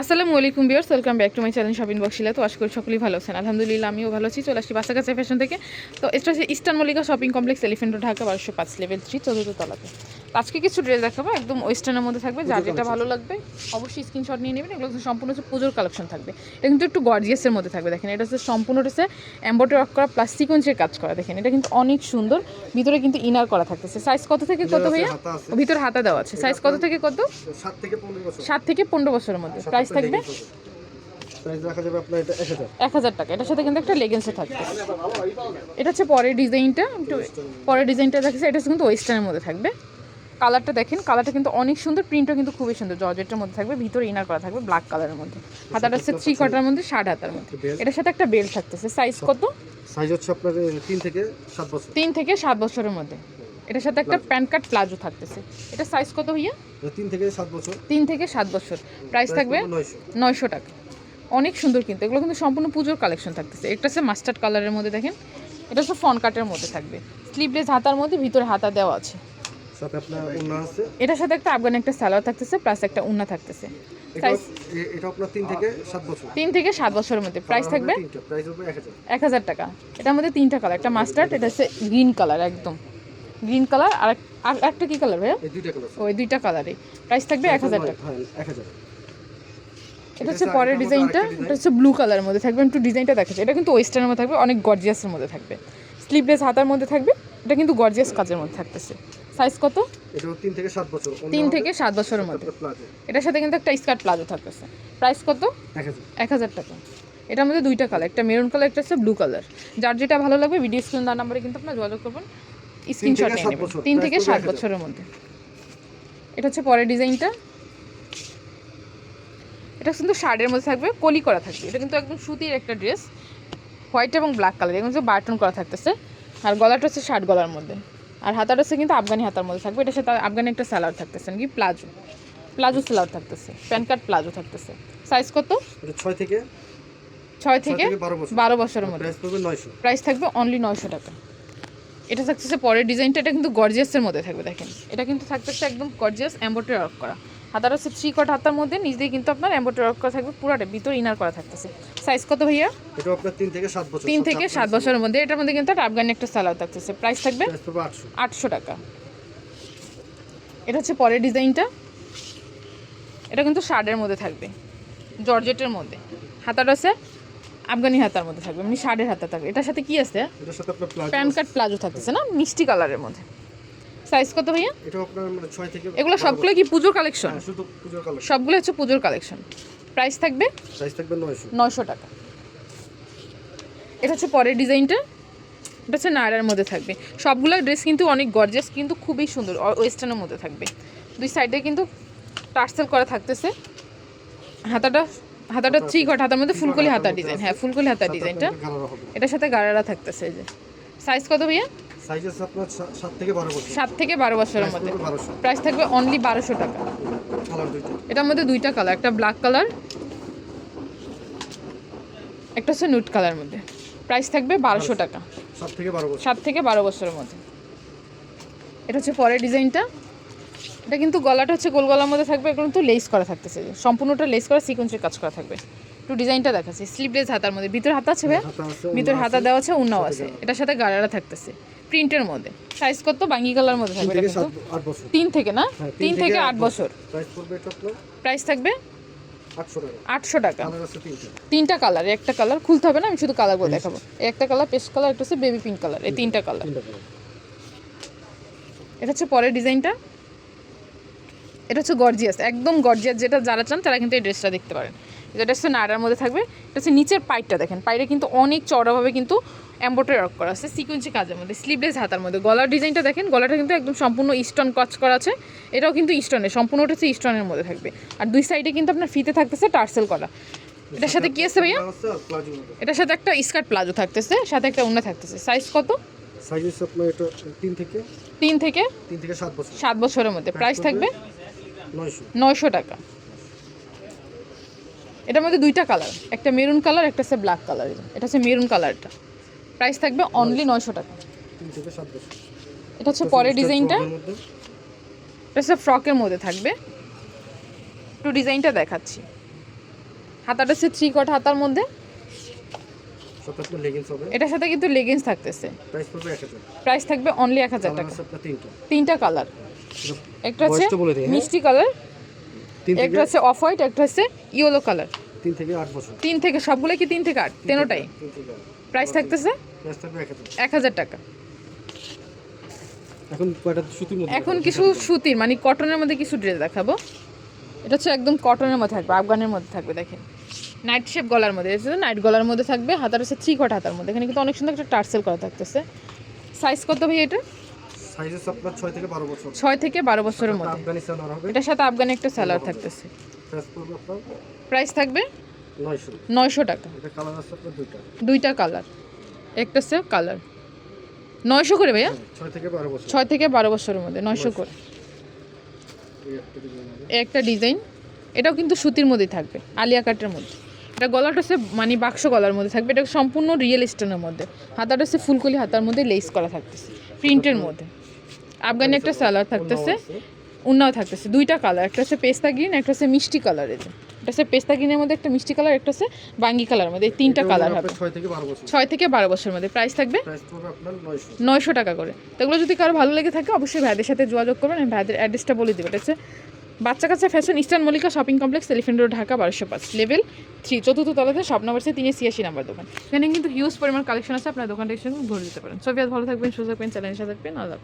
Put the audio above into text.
আসসালামু আলাইকুম বিয়ার্স welcome back to my channel shopping বক্সিলা তো আশা করি সকলেই ভালো আছেন। আলহামদুলিল্লাহ আমিও ভালো আছি। চলে আসছি বাসাকাছে ফ্যাশন থেকে। তো এটা হচ্ছে eastern Mallika shopping complex elephant road, Dhaka বারোশো পাঁচ লেভেল থ্রি চতুর্থ তলাতে। আজকে কিছু ড্রেস দেখাবো একদম ওয়েস্টার্নের মধ্যে থাকবে যার যেটা ভালো লাগবে অবশ্যই স্ক্রিনশট নিয়ে নেবেন। এগুলো সম্পূর্ণ হচ্ছে পুজোর কালেকশন থাকবে। এটা কিন্তু একটু গর্জিয়াসের মধ্যে থাকবে দেখেন। এটা হচ্ছে সম্পূর্ণ হচ্ছে এম্বয়ডারি ওয়ার্ক করা প্লাস সিকোয়েন্সের কাজ করা দেখেন। এটা কিন্তু অনেক সুন্দর। ভিতরে কিন্তু ইনার করা থাকতেছে। সাইজ কত থেকে কত ভাইয়া? ভিতরে হাতা দেওয়া আছে। সাইজ কত থেকে কত? সাত থেকে পনেরো বছর। সাত থেকে পনেরো বছরের মধ্যে। প্রাইস থাকবে? এক হাজার। টাকা। এটার সাথে কিন্তু একটা থাকবে। এটা হচ্ছে পরের ডিজাইনটা। একটু পরের ডিজাইনটা দেখেছে এটা হচ্ছে কিন্তু ওয়েস্টার্নের মধ্যে থাকবে। কালারটা দেখেন। কালারটা কিন্তু অনেক সুন্দর। প্রিন্টও কিন্তু খুবই সুন্দর। জর্জেটের মধ্যে থাকবে। ভিতরে ইনার করা থাকবে ব্ল্যাক কালারের মধ্যে। হাতাটা হচ্ছে থ্রি মধ্যে হাতার মধ্যে। এটার সাথে একটা বেল্ট থাকতেছে। সাইজ কত? সাইজ হচ্ছে আপনার তিন থেকে সাত বছর। তিন থেকে সাত বছরের মধ্যে। এটার সাথে একটা প্যান্ট কার্ড প্লাজো থাকতেছে। এটা সাইজ কত হইয়া তিন থেকে সাত বছর। তিন থেকে সাত বছর। প্রাইস থাকবে নয়শো। টাকা। অনেক সুন্দর কিন্তু। এগুলো কিন্তু সম্পূর্ণ পুজোর কালেকশন থাকতেছে। একটা হচ্ছে মাস্টার্ড কালারের মধ্যে দেখেন। এটা হচ্ছে ফন কাটের মধ্যে থাকবে। স্লিভলেস হাতার মধ্যে ভিতরে হাতা দেওয়া আছে। এটার সাথে একটা আফগান একটা সালোয়ার থাকতেছে প্লাস একটা উন্না থাকতেছে। এটা এটা তিন থেকে সাত বছরের মধ্যে। প্রাইস থাকবে এক হাজার। এক হাজার টাকা। এটার মধ্যে তিনটা কালার একটা মাস্টার্ড এটা হচ্ছে গ্রিন কালার একদম। গ্রিন কালার আর একটা কি কালার ভাইয়া? এই দুইটা কালার ওই দুইটা কালারে প্রাইস থাকবে এক হাজার টাকা। এটা হচ্ছে পরের ডিজাইনটা এটা হচ্ছে ব্লু কালারের মধ্যে থাকবে। একটু ডিজাইনটা দেখাচ্ছে। এটা কিন্তু ওয়েস্টার্নের মধ্যে থাকবে অনেক গর্জিয়াসের মধ্যে থাকবে। স্লিভলেস হাতার মধ্যে থাকবে এটা কিন্তু গর্জিয়াস কাজের মধ্যে থাকতেছে। সাইজ কত? তিন থেকে সাত বছর তিন থেকে সাত বছরের মধ্যে। এটার সাথে কিন্তু একটা স্কার্ট প্লাজো থাকতেছে। প্রাইস কত? এক হাজার। এক হাজার টাকা। এটার মধ্যে দুইটা কালার একটা মেরুন কালার একটা হচ্ছে ব্লু কালার যার যেটা ভালো লাগবে ভিডিও স্ক্রিন দেওয়ার নাম্বারে কিন্তু আপনার যোগাযোগ করবেন। স্ক্রিনশট নিয়ে নেবেন তিন থেকে সাত বছরের মধ্যে। এটা হচ্ছে পরের ডিজাইনটা। এটা কিন্তু শার্টের মধ্যে থাকবে কলি করা থাকবে। এটা কিন্তু একদম সুতির একটা ড্রেস হোয়াইট এবং ব্ল্যাক কালার। এগুলো বাটন করা থাকতেছে। আর গলাটা হচ্ছে শার্ট গলার মধ্যে। আর হাতাটা হচ্ছে কিন্তু আফগানি হাতার মধ্যে থাকবে। এটা সাথে আফগানি একটা স্যালাড থাকতেছে নাকি? প্লাজো। প্লাজো স্যালাড থাকতেছে। প্যান কার্ড প্লাজো থাকতেছে। সাইজ কত? ছয় থেকে ছয় থেকে বারো বছরের মধ্যে। প্রাইস থাকবে অনলি নয়শো টাকা। এটা থাকতেছে পরের ডিজাইনটা এটা কিন্তু গর্জিয়াসের মধ্যে থাকবে দেখেন। এটা কিন্তু থাকতেছে একদম গর্জিয়াস এম্বোটারি ওয়ার্ক করা। হাতার হচ্ছে থ্রি কট হাতার মধ্যে নিচ দিয়ে কিন্তু আপনার এম্বোটারি ওয়ার্ক করা থাকবে পুরাটা ভিতর ইনার করা থাকতেছে। সাইজ কত ভাইয়া? এটা আপনার তিন থেকে সাত বছর তিন থেকে সাত বছরের মধ্যে। এটার মধ্যে কিন্তু একটা আফগানি একটা সালাদ থাকতেছে। প্রাইস থাকবে প্রাইস পড়বে আটশো। আটশো টাকা। এটা হচ্ছে পরের ডিজাইনটা এটা কিন্তু শার্টের মধ্যে থাকবে জর্জেটের মধ্যে। হাতাটা আছে আফগানি হাতার মধ্যে থাকবে মানে শার্টের হাতা থাকবে। এটার সাথে কি আছে? এটার সাথে আপনার প্লাজো প্যান কার্ড প্লাজো থাকতেছে না? মিষ্টি কালারের মধ্যে। সাইজ কত ভাইয়া? এটা আপনার মানে ছয় থেকে এগুলো সবগুলো কি পুজোর কালেকশন? হ্যাঁ, শুধু পুজোর কালার সবগুলো হচ্ছে পুজোর কালেকশন। প্রাইস থাকবে? প্রাইস থাকবে নয়শো। নয়শো টাকা। এটা হচ্ছে পরের ডিজাইনটা। এটা হচ্ছে নায়রার মধ্যে থাকবে। সবগুলো ড্রেস কিন্তু অনেক গর্জিয়াস কিন্তু খুবই সুন্দর। ওয়েস্টার্নের মধ্যে থাকবে। দুই সাইডে কিন্তু টার্সেল করা থাকতেছে। হাতাটা হাতাটা থ্রি কট হাতার মধ্যে ফুলকলি হাতা ডিজাইন হ্যাঁ ফুলকলি হাতা ডিজাইনটা এটার সাথে গাড়ারা থাকতেছে এই যে। সাইজ কত ভাইয়া? সাত থেকে বারো বছরের মধ্যে। প্রাইস থাকবে অনলি বারোশো টাকা। এটার মধ্যে দুইটা কালার একটা ব্ল্যাক কালার একটা হচ্ছে নুট কালার মধ্যে। প্রাইস থাকবে বারোশো টাকা। সাত থেকে বারো বছর। সাত থেকে বারো বছরের মধ্যে। এটা হচ্ছে পরের ডিজাইনটা এটা কিন্তু গলাটা হচ্ছে গোল গলার মধ্যে থাকবে এখন কিন্তু লেস করা থাকতেছে। সম্পূর্ণটা লেস করা সিকোয়েন্সের কাজ করা থাকবে। একটু ডিজাইনটা দেখাচ্ছি। স্লিভলেস হাতার মধ্যে ভিতরে হাতা আছে ভাই? ভিতরে হাতা দেওয়া আছে উন্নাও আছে। এটার সাথে গাড়ারা থাকতেছে। প্রিন্টের মধ্যে। সাইজ কত? বাঙ্গি কালার মধ্যে থাকবে তিন থেকে না? হ্যাঁ, তিন থেকে আট বছর। প্রাইস থাকবে? আটশো টাকা। তিনটা। কালার একটা কালার খুলতে হবে না আমি শুধু কালারগুলো দেখাবো। একটা কালার পেস্ট কালার একটা হচ্ছে বেবি পিঙ্ক কালার এই তিনটা। কালার এটা হচ্ছে পরের ডিজাইনটা এটা হচ্ছে গর্জিয়াস একদম গর্জিয়াস যেটা যারা চান তারা কিন্তু এই ড্রেসটা দেখতে পারেন। যেটা হচ্ছে নাড়ার মধ্যে থাকবে এটা হচ্ছে নিচের পাইটটা দেখেন পাইরে কিন্তু অনেক চড়াভাবে কিন্তু এম্বোটারি ওয়ার্ক করা আছে সিকুয়েন্সি কাজের মধ্যে স্লিভলেস হাতার মধ্যে। গলার ডিজাইনটা দেখেন গলাটা কিন্তু একদম সম্পূর্ণ ইস্টন কাজ করা আছে এটাও কিন্তু ইস্টনের সম্পূর্ণটা হচ্ছে ইস্টনের মধ্যে থাকবে। আর দুই সাইডে কিন্তু আপনার ফিতে থাকতেছে টার্সেল করা এটার সাথে কি আছে ভাইয়া? এটার সাথে একটা স্কার্ট প্লাজো থাকতেছে সাথে একটা উন্না থাকতেছে। সাইজ কত? সাইজ আপনার এটা তিন থেকে তিন থেকে? তিন থেকে সাত বছর। সাত বছরের মধ্যে। প্রাইস থাকবে? নয়শো। টাকা। এটার মধ্যে দুইটা কালার একটা মেরুন কালার একটা হচ্ছে ব্ল্যাক কালার। এটা হচ্ছে মেরুন কালারটা। প্রাইস থাকবে অনলি নয়শো। টাকা। এটা হচ্ছে পরের ডিজাইনটা। এটা হচ্ছে ফ্রকের মধ্যে থাকবে। একটু ডিজাইনটা দেখাচ্ছি। হাতাটা হচ্ছে থ্রি কট হাতার মধ্যে। এটার সাথে কিন্তু লেগিংস থাকতেছে। প্রাইস থাকবে অনলি এক হাজার টাকা। তিনটা কালার। একটা হচ্ছে হ্যাঁ? মিষ্টি কালার একটা হচ্ছে অফ হোয়াইট একটা হচ্ছে ইয়েলো কালার। তিন থেকে আট বছর। তিন থেকে সবগুলো কি তিন থেকে আট? তেনোটাই। প্রাইস থাকতেছে? এক হাজার এক হাজার টাকা। এখন কয়টা সুতির মধ্যে এখন কিছু সুতির মানে কটনের মধ্যে কিছু ড্রেস দেখাবো। এটা হচ্ছে একদম কটনের মধ্যে থাকবে আফগানের মধ্যে থাকবে দেখেন। নাইট শেপ গলার মধ্যে এটা নাইট গলার মধ্যে থাকবে হাতার হচ্ছে থ্রি কট হাতার মধ্যে। এখানে কিন্তু অনেক সুন্দর একটা টার্সেল করা থাকতেছে। সাইজ কত ভাই এটা? সাইজ আছে আপনার ছয় থেকে বারো বছর। ছয় থেকে বারো বছরের মধ্যে। আফগানিস্তান আর হবে। এটার সাথে আফগানি একটা স্যালার থাকতেছে। প্রাইস থাকবে নয়শো। নয়শো টাকা। এটা কালার আছে আপনার দুইটা। দুইটা কালার একটা সে কালার নয়শো করে ভাইয়া? ছয় থেকে বারো বছর। ছয় থেকে বারো বছরের মধ্যে নয়শো করে। একটা ডিজাইন এটাও কিন্তু সুতির মধ্যেই থাকবে আলিয়া কাটের মধ্যে। এটা গলাটা হচ্ছে মানে বাক্স গলার মধ্যে থাকবে। এটা সম্পূর্ণ রিয়েল স্টোনের মধ্যে। হাতাটা হচ্ছে ফুলকলি হাতার মধ্যে লেস করা থাকতেছে প্রিন্টের মধ্যে। আফগানি একটা সালার থাকতেছে। উন্নাও থাকতেছে দুইটা কালার একটা হচ্ছে পেস্তা গ্রিন একটা হচ্ছে মিষ্টি কালারের এটা হচ্ছে পেস্তা গ্রিনের মধ্যে একটা মিষ্টি কালার একটা হচ্ছে বাঙ্গি কালারের মধ্যে এই তিনটা কালার হবে। ছয় থেকে বারো বছরের। মধ্যে প্রাইস থাকবে নয়শো। টাকা করে। তো এগুলো যদি কারও ভালো লেগে থাকে অবশ্যই ভাইদের সাথে যোগাযোগ করবেন আমি ভাইদের অ্যাড্রেসটা বলে দেবো। এটা হচ্ছে Baccha Kaccha Fashion Eastern Mallika Shopping Complex Elephant Road Dhaka বারোশো পাঁচ লেভেল থ্রি চতুর্থ তলাতে সব নাম্বার সে তিনে ছিয়াশি নাম্বার দোকান। এখানে কিন্তু হিউজ পরিমাণ কালেকশন আছে আপনার দোকানটা এসে ঘুরে দিতে পারেন। সবাই ভালো থাকবেন সুস্থ থাকবেন চ্যালেঞ্জ থাকবেন আল্লাহ